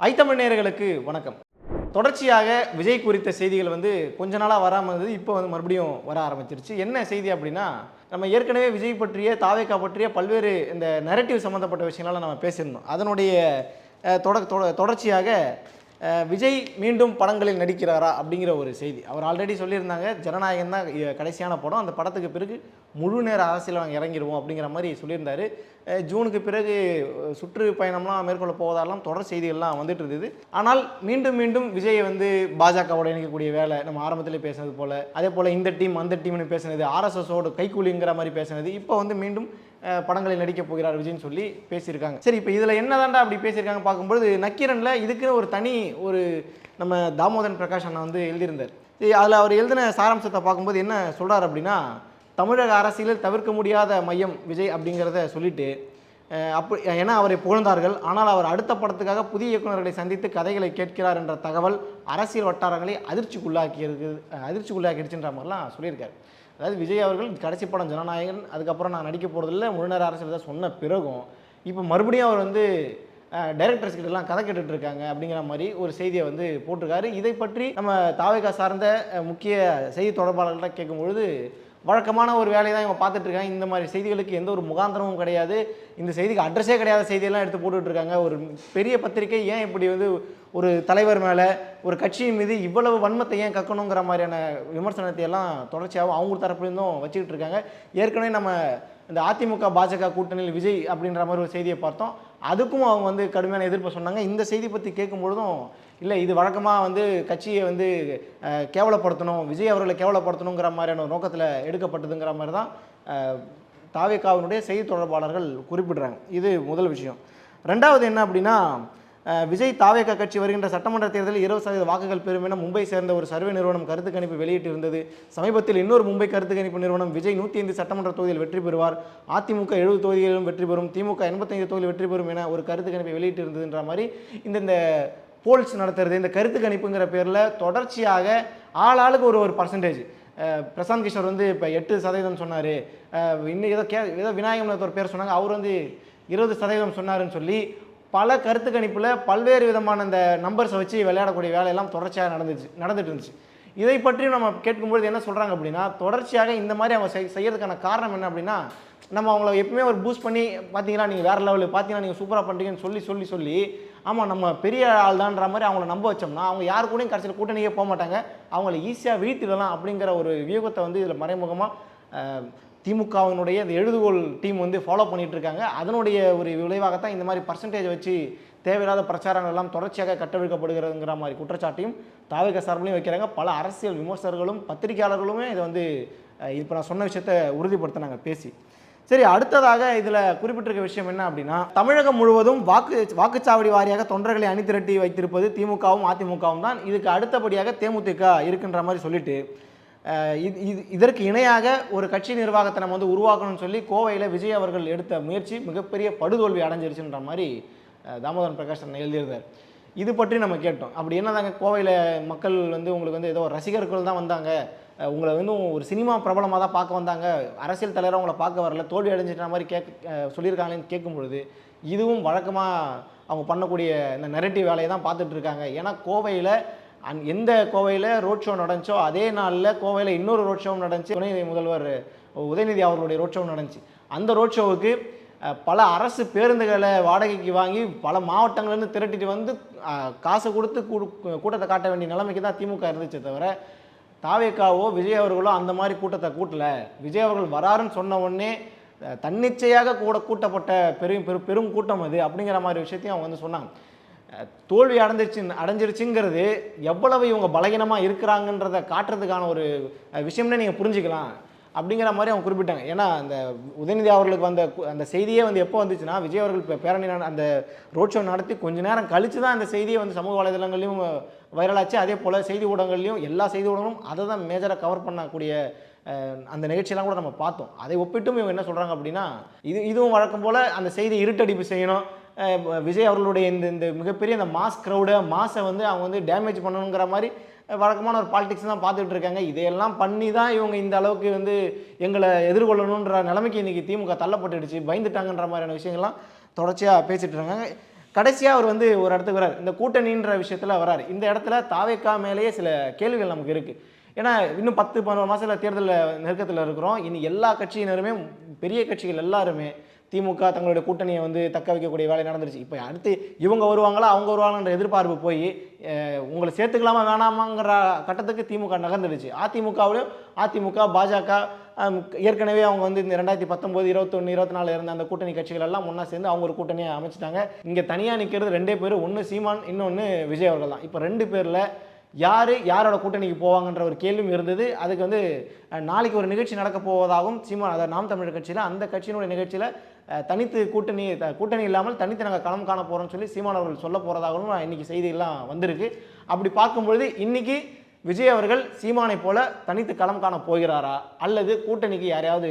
ஐத்தமிழ் நேர்களுக்கு வணக்கம். தொடர்ச்சியாக விஜய் குறித்த செய்திகள் வந்து கொஞ்ச நாளாக வராமல் இருந்தது இப்போ வந்து மறுபடியும் வர ஆரம்பிச்சிருச்சு. என்ன செய்தி அப்படின்னா நம்ம ஏற்கனவே விஜய் பற்றிய தாவேக்கா பற்றிய பல்வேறு இந்த நெரட்டிவ் சம்மந்தப்பட்ட விஷயங்களால் நம்ம பேசியிருந்தோம். அதனுடைய தொட தொட- தொடர்ச்சியாக விஜய் மீண்டும் படங்களில் நடிக்கிறாரா அப்படிங்கிற ஒரு செய்தி. அவர் ஆல்ரெடி சொல்லியிருந்தாங்க ஜனநாயகம் தான் கடைசியான படம். அந்த படத்துக்கு பிறகு முழு நேர அரசியல் நாங்கள் இறங்கிடுவோம் அப்படிங்கிற மாதிரி சொல்லியிருந்தார். ஜூனுக்கு பிறகு சுற்றுப்பயணம்லாம் மேற்கொள்ள போவதாலாம் தொடர் செய்திகள்லாம் வந்துட்டு இருந்தது. ஆனால் மீண்டும் மீண்டும் விஜயை வந்து பாஜகவோட இணைக்கக்கூடிய வேலை நம்ம ஆரம்பத்திலே பேசினது போல அதே போல் இந்த டீம் அந்த டீம்னு பேசினது ஆர்எஸ்எஸோட கைக்கூலிங்கிற மாதிரி பேசினது இப்போ வந்து மீண்டும் படங்களில் நடிக்க போகிறார் விஜய்னு சொல்லி பேசியிருக்காங்க. சரி இப்போ இதில் என்னதான்டா அப்படி பேசியிருக்காங்க பார்க்கும்போது நக்கீரனில் இதுக்குன்னு ஒரு தனி ஒரு நம்ம தாமோதரன் பிரகாஷ் அண்ணா வந்து எழுதியிருந்தார். சரி அதில் அவர் எழுதின சாராம்சத்தை பார்க்கும்போது என்ன சொல்கிறார் அப்படின்னா தமிழக அரசியலில் தவிர்க்க முடியாத மையம் விஜய் அப்படிங்கிறத சொல்லிட்டு அஹ், அப்படி ஏன்னா அவரை புகழ்ந்தார்கள். ஆனால் அவர் அடுத்த படத்துக்காக புதிய இயக்குநர்களை சந்தித்து கதைகளை கேட்கிறார் என்ற தகவல் அரசியல் வட்டாரங்களை அதிர்ச்சிக்குள்ளாக்கி அதிர்ச்சிக்குள்ளாக்கிடுச்சுன்ற மாதிரிலாம் சொல்லியிருக்காரு. அதாவது விஜய் அவர்கள் கடைசி படம் ஜனநாயகன் அதுக்கப்புறம் நான் நடிக்க போகிறதில்ல முழுநேர அரசியல் தான் சொன்ன பிறகும் இப்போ மறுபடியும் அவர் வந்து டைரக்டர்ஸ் கிட்டலாம் கதை கேட்டுட்டு இருக்காங்க அப்படிங்கிற மாதிரி ஒரு செய்தியை வந்து போட்டிருக்காரு. இதை பற்றி நம்ம தாவேகா சார்ந்த முக்கிய செய்தி தொடர்பாளர்கள்ட்ட கேட்கும்பொழுது வழக்கமான ஒரு வேலையை தான் இவங்க பார்த்துட்ருக்காங்க இந்த மாதிரி செய்திகளுக்கு எந்த ஒரு முகாந்திரமும் கிடையாது. இந்த செய்திக்கு அட்ரஸே கிடையாத செய்தியெல்லாம் எடுத்து போட்டுட்டு இருக்காங்க ஒரு பெரிய பத்திரிகை ஏன் இப்படி வந்து ஒரு தலைவர் மேலே ஒரு கட்சியின் மீது இவ்வளவு வன்மத்தை ஏன் கக்கணுங்கிற மாதிரியான விமர்சனத்தை எல்லாம் தொடர்ச்சியாகவும் அவங்க தரப்புலேருந்தும் வச்சுக்கிட்டு இருக்காங்க ஏற்கனவே நம்ம இந்த அதிமுக பாஜக கூட்டணியில் விஜய் அப்படின்ற மாதிரி ஒரு செய்தியை பார்த்தோம். அதுக்கும் அவங்க வந்து கடுமையான எதிர்ப்பு சொன்னாங்க. இந்த செய்தி பற்றி கேட்கும்பொழுதும் இல்லை இது வழக்கமாக வந்து கட்சியை வந்து கேவலப்படுத்தணும் விஜய் அவர்களை கேவலப்படுத்தணுங்கிற மாதிரியான ஒரு நோக்கத்தில் எடுக்கப்பட்டதுங்கிற மாதிரி தான் தாவேக்காவினுடைய செய்தி தொடர்பாளர்கள் குறிப்பிடுறாங்க. இது முதல் விஷயம். ரெண்டாவது என்ன அப்படின்னா விஜய் தாவேகா கட்சி வருகின்ற சட்டமன்ற தேர்தலில் இருபது சதவீத வாக்குகள் பெறும் என மும்பை சேர்ந்த ஒரு சர்வே நிறுவனம் கருத்து கணிப்பு வெளியிட்டிருந்தது. சமீபத்தில் இன்னொரு மும்பை கருத்து கணிப்பு நிறுவனம் விஜய் நூற்றி ஐந்து சட்டமன்ற தொகுதியில் வெற்றி பெறுவார். அதிமுக எழுபது தொகுதிகளிலும் வெற்றி பெறும். திமுக எண்பத்தைந்து தொகுதியில் வெற்றி பெறும் என ஒரு கருத்து கணிப்பை வெளியிட்டிருந்ததுன்ற மாதிரி இந்த இந்த போல்ஸ் நடத்துறது. இந்த கருத்து கணிப்புங்கிற பேரில் தொடர்ச்சியாக ஆளாளுக்கு ஒரு ஒரு பர்சன்டேஜ் பிரசாந்த் கிஷோர் வந்து இப்போ எட்டு சதவீதம் சொன்னார். இன்னும் ஏதோ கே ஏதோ விநாயகம் ஒரு பேர் சொன்னாங்க. அவர் வந்து இருபது சதவீதம் சொன்னாருன்னு சொல்லி பல கருத்து கணிப்பில் பல்வேறு விதமான இந்த நம்பர்ஸை வச்சு விளையாடக்கூடிய வேலையெல்லாம் தொடர்ச்சியாக நடந்துச்சு நடந்துட்டு இருந்துச்சு. இதை பற்றி நம்ம கேட்கும்பொழுது என்ன சொல்கிறாங்க அப்படின்னா தொடர்ச்சியாக இந்த மாதிரி அவங்க செய் செய்யறதுக்கான காரணம் என்ன அப்படின்னா நம்ம அவங்கள எப்பவுமே ஒரு பூஸ்ட் பண்ணி பார்த்தீங்களா நீங்கள் வேறு லெவலு பார்த்தீங்கன்னா நீங்கள் சூப்பராக பண்ணுறீங்கன்னு சொல்லி சொல்லி சொல்லி ஆமாம் நம்ம பெரிய ஆள் தான்ற மாதிரி அவங்கள நம்ப வச்சோம்னா அவங்க யார் கூடயும் கடைசியில் கூட்டணியே போக மாட்டாங்க. அவங்கள ஈஸியாக வீழ்த்திடலாம் அப்படிங்கிற ஒரு வியூகத்தை வந்து இதில் மறைமுகமாக திமுகவினுடைய இந்த எழுதுகோள் டீம் வந்து ஃபாலோ பண்ணிட்டு இருக்காங்க அதனுடைய ஒரு விளைவாகத்தான் இந்த மாதிரி பர்சன்டேஜ் வச்சு தேவையில்லாத பிரச்சாரங்கள் எல்லாம் தொடர்ச்சியாக கட்டவிழ்க்கப்படுகிறதுங்கிற மாதிரி குற்றச்சாட்டையும் தாவக சார்பிலையும் வைக்கிறாங்க. பல அரசியல் விமர்சகர்களும் பத்திரிகையாளர்களுமே இதை வந்து இப்போ நான் சொன்ன விஷயத்தை உறுதிப்படுத்தினாங்க பேசி. சரி அடுத்ததாக இதில் குறிப்பிட்டிருக்க விஷயம் என்ன அப்படின்னா தமிழகம் முழுவதும் வாக்கு வாக்குச்சாவடி வாரியாக தொண்டர்களை அணிதிரட்டி வைத்திருப்பது திமுகவும் அதிமுகவும் தான். இதுக்கு அடுத்தபடியாக தேமுதிக இருக்கின்ற மாதிரி சொல்லிட்டு இது இது இதற்கு இணையாக ஒரு கட்சி நிர்வாகத்தை நம்ம வந்து உருவாக்கணும்னு சொல்லி கோவையில் விஜய் அவர்கள் எடுத்த முயற்சி மிகப்பெரிய படுதோல்வி அடைஞ்சிருச்சுன்ற மாதிரி தாமோதரன் பிரகாஷ் அண்ணன் எழுதியிருந்தார். இது பற்றி நம்ம கேட்டோம். அப்படி என்னதாங்க கோவையில் மக்கள் வந்து உங்களுக்கு வந்து ஏதோ ரசிகர்கள் தான் வந்தாங்க உங்களை வந்து ஒரு சினிமா பிரபலமாக தான் பார்க்க வந்தாங்க அரசியல் தலைவராக உங்களை பார்க்க வரல தோல்வி அடைஞ்சிட்ட மாதிரி கேட்க சொல்லியிருக்காங்களேன்னு கேட்கும் பொழுது இதுவும் வழக்கமாக அவங்க பண்ணக்கூடிய இந்த நெரட்டிவ் வேலையை தான் பார்த்துட்ருக்காங்க ஏன்னா கோவையில் அந் எந்த கோவையில் ரோட் ஷோ நடந்துச்சோ அதே நாளில் கோவையில் இன்னொரு ரோட் ஷோவும் நடந்துச்சு. துணை முதல்வர் உதயநிதி அவர்களுடைய ரோட் ஷோவும் நடந்துச்சு. அந்த ரோட் ஷோவுக்கு பல அரசு பேருந்துகளை வாடகைக்கு வாங்கி பல மாவட்டங்கள்லேருந்து திரட்டிட்டு வந்து காசை காசு கொடுத்து கூட்டத்தை காட்ட வேண்டிய நிலைமைக்கு தான் திமுக இருந்துச்சே தவிர தாவேக்காவோ விஜய் அவர்களோ அந்த மாதிரி கூட்டத்தை கூட்டல. விஜய் அவர்கள் வராருன்னு சொன்ன உடனே தன்னிச்சையாக கூட கூட்டப்பட்ட பெரும் பெரும் பெரும் கூட்டம் அது அப்படிங்கிற மாதிரி விஷயத்தையும் அவங்க வந்து சொன்னாங்க. தோல்வி அடைஞ்சிருச்சு அடைஞ்சிருச்சுங்கிறது எவ்வளவு இவங்க பலகீனமாக இருக்கிறாங்கன்றதை காட்டுறதுக்கான ஒரு விஷயம்னே நீங்கள் புரிஞ்சுக்கலாம் அப்படிங்கிற மாதிரி அவங்க குறிப்பிட்டாங்க. ஏன்னா அந்த உதயநிதி அவர்களுக்கு வந்த அந்த செய்தியே வந்து எப்போ வந்துச்சுன்னா விஜய் அவர்கள் பேரணி அந்த ரோட் ஷோ நடத்தி கொஞ்ச நேரம் கழித்து தான் அந்த செய்தியை வந்து சமூக வலைதளங்கள்லையும் வைரலாச்சு. அதே போல் செய்தி ஊடகங்கள்லையும் எல்லா செய்தி ஊடகங்களும் அதை தான் மேஜராக கவர் பண்ணக்கூடிய அந்த நிகழ்ச்சியெல்லாம் கூட நம்ம பார்த்தோம். அதை ஒப்பிட்டும் இவங்க என்ன சொல்கிறாங்க அப்படின்னா இது இதுவும் வழக்கம் போல் அந்த செய்தி இருட்டடிப்பு செய்யணும். விஜய் அவர்களுடைய இந்த இந்த மிகப்பெரிய இந்த மாஸ் க்ரௌடை மாஸை வந்து அவங்க வந்து டேமேஜ் பண்ணணுங்கிற மாதிரி வழக்கமான ஒரு பாலிடிக்ஸ் தான் பார்த்துட்டு இருக்காங்க. இதையெல்லாம் பண்ணி தான் இவங்க இந்த அளவுக்கு வந்து எங்களை எதிர்கொள்ளணுன்ற நிலைமைக்கு இன்றைக்கி திமுக தள்ளப்பட்டுடுச்சு. பயந்துட்டாங்கன்ற மாதிரியான விஷயங்கள்லாம் தொடர்ச்சியாக பேசிகிட்டு இருக்காங்க. கடைசியாக அவர் வந்து ஒரு இடத்துக்கு வரார் இந்த கூட்டணின்ற விஷயத்தில் வரார் இந்த இடத்துல தாவேக்கா மேலேயே சில கேள்விகள் நமக்கு இருக்குது ஏன்னா இன்னும் பத்து பதினோரு மாதத்தில் தேர்தலில் நெருக்கத்தில் இருக்கிறோம். இனி எல்லா கட்சியினருமே பெரிய கட்சிகள் எல்லாருமே திமுக தங்களுடைய கூட்டணியை வந்து தக்க வைக்கக்கூடிய வேலை நடந்துருச்சு. இப்போ அடுத்து இவங்க வருவாங்களா அவங்க வருவாங்கன்ற எதிர்பார்ப்பு போய் உங்களை சேர்த்துக்கலாமா வேணாமாங்கிற கட்டத்துக்கு திமுக நகர்ந்துடுச்சு. அதிமுகவிலையும் அதிமுக பாஜக ஏற்கனவே அவங்க வந்து இந்த ரெண்டாயிரத்தி பத்தொம்போது இருபத்தொன்று இருபத்தி நாலு இருந்த அந்த கூட்டணி கட்சிகள் எல்லாம் ஒன்றா சேர்ந்து அவங்க ஒரு கூட்டணியை அமைச்சிட்டாங்க. இங்கே தனியாக நிற்கிறது ரெண்டே பேர் ஒன்று சீமான் இன்னொன்று விஜய் அவர்கள் தான். இப்போ ரெண்டு பேரில் யார் யாரோட கூட்டணிக்கு போவாங்கன்ற ஒரு கேள்வியும் இருந்தது. அதுக்கு வந்து நாளைக்கு ஒரு நிகழ்ச்சி நடக்க போவதாகவும் சீமான் அதாவது நாம் தமிழர் கட்சியில் அந்த கட்சியினுடைய நிகழ்ச்சியில் தனித்து கூட்டணி த- கூட்டணி இல்லாமல் தனித்து நாங்கள் களம் காண போகிறோம்னு சொல்லி சீமான் அவர்கள் சொல்ல போகிறதாகவும் இன்னைக்கு செய்தியெல்லாம் வந்திருக்கு. அப்படி பார்க்கும்பொழுது இன்னைக்கு விஜய் அவர்கள் சீமானை போல தனித்து களம் காண போகிறாரா? அல்லது கூட்டணிக்கு யாரையாவது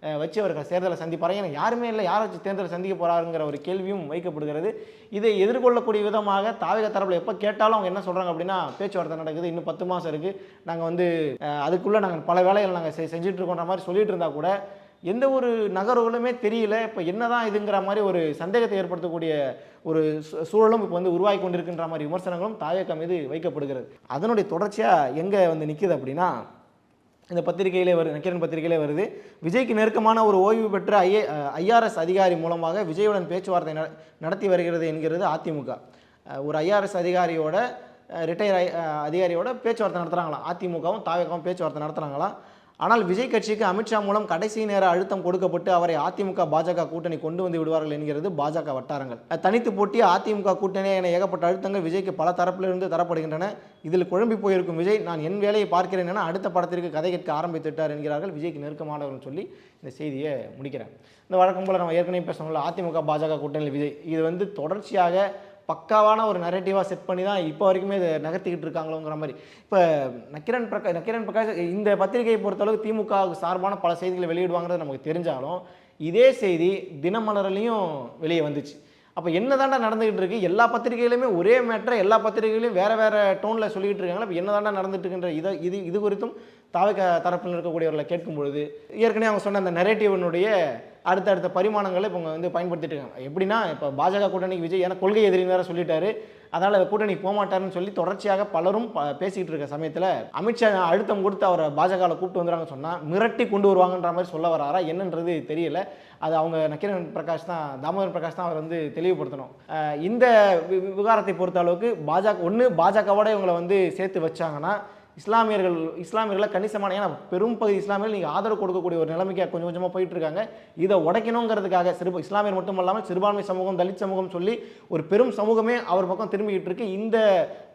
வச்சு அவர்கள் தேர்தலை சந்திப்பார்? ஏன்னா யாருமே இல்லை. யாரை வச்சு தேர்தலை சந்திக்க போகிறாருங்கிற ஒரு கேள்வியும் வைக்கப்படுகிறது. இதை எதிர்கொள்ளக்கூடிய விதமாக தாவக தரப்பில் எப்போ கேட்டாலும் அவங்க என்ன சொல்கிறாங்க அப்படின்னா பேச்சுவார்த்தை நடக்குது. இன்னும் பத்து மாதம் இருக்குது நாங்கள் வந்து அதுக்குள்ளே நாங்கள் பல வேலைகள் நாங்கள் செஞ்சுட்டு இருக்கோன்ற மாதிரி சொல்லிட்டு இருந்தால் கூட எந்த ஒரு நகர்வுகளுமே தெரியல. இப்போ என்னதான் இதுங்கிற மாதிரி ஒரு சந்தேகத்தை ஏற்படுத்தக்கூடிய ஒரு சூ- சூழலும் இப்போ வந்து உருவாகி கொண்டிருக்கின்ற மாதிரி விமர்சனங்களும் தாயக்கம் மீது வைக்கப்படுகிறது. அதனுடைய தொடர்ச்சியாக எங்கே வந்து நிற்குது அப்படின்னா இந்த பத்திரிகையிலே வருது நக்கீரன் பத்திரிகையிலே வருது. விஜய்க்கு நெருக்கமான ஒரு ஓய்வு பெற்ற ஐஏ ஐஆர்எஸ் அதிகாரி மூலமாக விஜயுடன் பேச்சுவார்த்தை நடத்தி வருகிறது என்கிறது அதிமுக. ஒரு ஐஆர்எஸ் அதிகாரியோட ரிட்டையர் அதிகாரியோட பேச்சுவார்த்தை நடத்துகிறாங்களாம் அதிமுகவும் தாவகவும் பேச்சுவார்த்தை நடத்துகிறாங்களாம் ஆனால் விஜய் கட்சிக்கு அமித்ஷா மூலம் கடைசி நேர அழுத்தம் கொடுக்கப்பட்டு அவரை அதிமுக பாஜக கூட்டணி கொண்டு வந்து விடுவார்கள் என்கிறது பாஜக வட்டாரங்கள். தனித்து போட்டி அதிமுக கூட்டணி என ஏகப்பட்ட அழுத்தங்கள் விஜய்க்கு பல தரப்பிலிருந்து தரப்படுகின்றன. இதில் குழம்பி போயிருக்கும் விஜய் நான் என் வேலையை பார்க்கிறேன் என அடுத்த படத்திற்கு கதை கேட்க ஆரம்பித்துட்டார் என்கிறார்கள் விஜய்க்கு நெருக்கமானவர்கள் சொல்லி இந்த செய்தியை முடிக்கிறேன். இந்த வழக்கம் போல் நம்ம ஏற்கனவே பேசணும்ல அதிமுக பாஜக கூட்டணியில் விஜய். இது வந்து தொடர்ச்சியாக பக்காவான ஒரு நரேட்டிவாக செட் பண்ணி தான் இப்போ வரைக்குமே இதை நகர்த்திக்கிட்டு இருக்காங்களோங்கிற மாதிரி. இப்போ நக்கிரன் பிரகாஷ் நக்கிரன் பிரகாஷ் இந்த பத்திரிகையை பொறுத்தளவுக்கு திமுக சார்பான பல செய்திகளை வெளியிடுவாங்கிறது நமக்கு தெரிஞ்சாலும் இதே செய்தி தினமலர்லையும் வெளியே வந்துச்சு. அப்போ என்ன நடந்துகிட்டு இருக்கு? எல்லா பத்திரிகையிலுமே ஒரே மேட்டரை எல்லா பத்திரிகைகளையும் வேற வேற டோனில் சொல்லிக்கிட்டு இருக்காங்க இப்போ என்ன நடந்துட்டு இருக்கின்ற இதை இது இது குறித்தும் தாவக தரப்பில் இருக்கக்கூடியவர்களை கேட்கும் பொழுது ஏற்கனவே அவங்க சொன்ன அந்த நெரேட்டிவனுடைய அடுத்தடுத்த பரிமாணங்களை இப்போ வந்து பயன்படுத்திட்டு இருக்காங்க எப்படின்னா இப்போ பாஜக கூட்டணிக்கு விஜய் ஏன்னா கொள்கை எதிரின்னு வேற சொல்லிட்டாரு. அதனால் அந்த கூட்டணிக்கு போகமாட்டாருன்னு சொல்லி தொடர்ச்சியாக பலரும் ப- பேசிக்கிட்டு இருக்க சமயத்தில் அமித்ஷா அழுத்தம் கொடுத்து அவரை பாஜகவில் கூப்பிட்டு வந்துறாங்க சொன்னால் மிரட்டி கொண்டு வருவாங்கன்ற மாதிரி சொல்ல வராரா என்னன்றது தெரியல. அது அவங்க நக்கீரன் பிரகாஷ் தான் தாமோதரன் பிரகாஷ் தான் அவர் வந்து தெளிவுபடுத்தணும். இந்த வி- விவகாரத்தை பொறுத்த அளவுக்கு பாஜக ஒன்று பாஜகவோட இவங்களை வந்து சேர்த்து வச்சாங்கன்னா இஸ்லாமியர்கள் இஸ்லாமியர்களை கணிசமான ஏன்னா பெரும் பகுதி இஸ்லாமியர்கள் நீங்கள் ஆதரவு கொடுக்கக்கூடிய ஒரு நிலைமைக்கு கொஞ்சம் கொஞ்சமாக போயிட்டு இருக்காங்க இதை உடைக்கணுங்கிறதுக்காக சிறு இஸ்லாமியர் மட்டும் இல்லாமல் சிறுபான்மை சமூகம் தலித் சமூகம் சொல்லி ஒரு பெரும் சமூகமே அவர் பக்கம் திரும்பிக்கிட்டு இருக்கு இந்த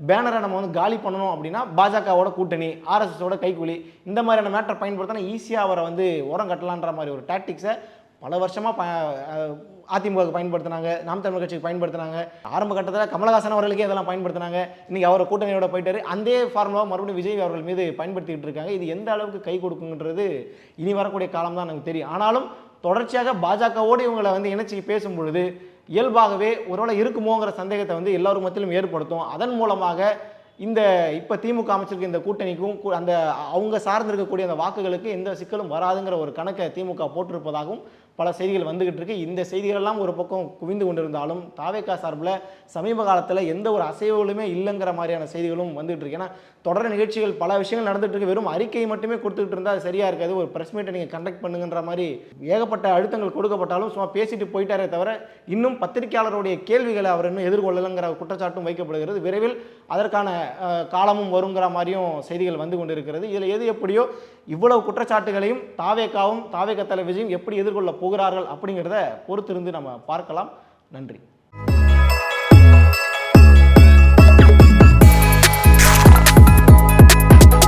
பேனரை நம்ம வந்து காலி பண்ணணும் அப்படின்னா பாஜகவோட கூட்டணி ஆர்எஸ்எஸோட கைக்கூலி இந்த மாதிரியான மேட்டர் பயன்படுத்தினா ஈஸியாக அவரை வந்து உரம் கட்டலான்ற மாதிரி ஒரு டாக்டிக்ஸை பல வருஷமாக ப அதிமுகவுக்கு பயன்படுத்தினாங்க நாம் தமிழ் கட்சிக்கு பயன்படுத்தினாங்க. ஆரம்ப கட்டத்தில் கமலஹாசன் அவர்களுக்கே இதெல்லாம் பயன்படுத்தினாங்க. இன்னைக்கு அவர் கூட்டணியோட போயிட்டாரு. அந்த ஃபார்முலா மறுபடியும் விஜய் அவர்கள் மீது பயன்படுத்திக்கிட்டு இருக்காங்க. இது எந்த அளவுக்கு கை கொடுக்குங்கிறது இனி வரக்கூடிய காலம் தான் நமக்கு தெரியும். ஆனாலும் தொடர்ச்சியாக பாஜகவோடு இவங்களை வந்து இணைச்சி பேசும் பொழுது இயல்பாகவே ஒருவேளை இருக்குமோங்கிற சந்தேகத்தை வந்து எல்லோரும் மத்தியிலும் ஏற்படுத்தும். அதன் மூலமாக இந்த இப்போ திமுக அமைச்சிருக்க இந்த கூட்டணிக்கும் கூ- அந்த அவங்க சார்ந்திருக்கக்கூடிய அந்த வாக்குகளுக்கு எந்த சிக்கலும் வராதுங்கிற ஒரு கணக்கை திமுக போட்டிருப்பதாகவும் பல செய்திகள் வந்துகிட்டு இருக்கு இந்த செய்திகளெல்லாம் ஒரு பக்கம் குவிந்து கொண்டிருந்தாலும் தாவேக்கா சார்பில் சமீப காலத்தில் எந்த ஒரு அசைவுகளுமே இல்லைங்கிற மாதிரியான செய்திகளும் வந்துகிட்டு இருக்கு ஏன்னா தொடர் நிகழ்ச்சிகள் பல விஷயங்கள் நடந்துட்டு இருக்கு வெறும் அறிக்கை மட்டுமே கொடுத்துட்டு இருந்தால் அது சரியாக இருக்காது. ஒரு ப்ரெஸ் மீட்டை நீங்கள் கண்டக்ட் பண்ணுங்கன்ற மாதிரி ஏகப்பட்ட அழுத்தங்கள் கொடுக்கப்பட்டாலும் சும்மா பேசிட்டு போயிட்டாரே தவிர இன்னும் பத்திரிகையாளருடைய கேள்விகளை அவர் இன்னும் எதிர்கொள்ளலைங்கிற குற்றச்சாட்டும் வைக்கப்படுகிறது. விரைவில் அதற்கான காலமும் வருங்கிற மாதிரியும் செய்திகள் வந்து கொண்டிருக்கிறது. இதில் எது எப்படியோ இவ்வளவு குற்றச்சாட்டுகளையும் தாவேக்காவும் தாவேக்க தலை விஜயும் எப்படி எதிர்கொள்ள போகிறார்கள் அப்படிங்கிறத பொறுத்திருந்து நம்ம பார்க்கலாம். நன்றி.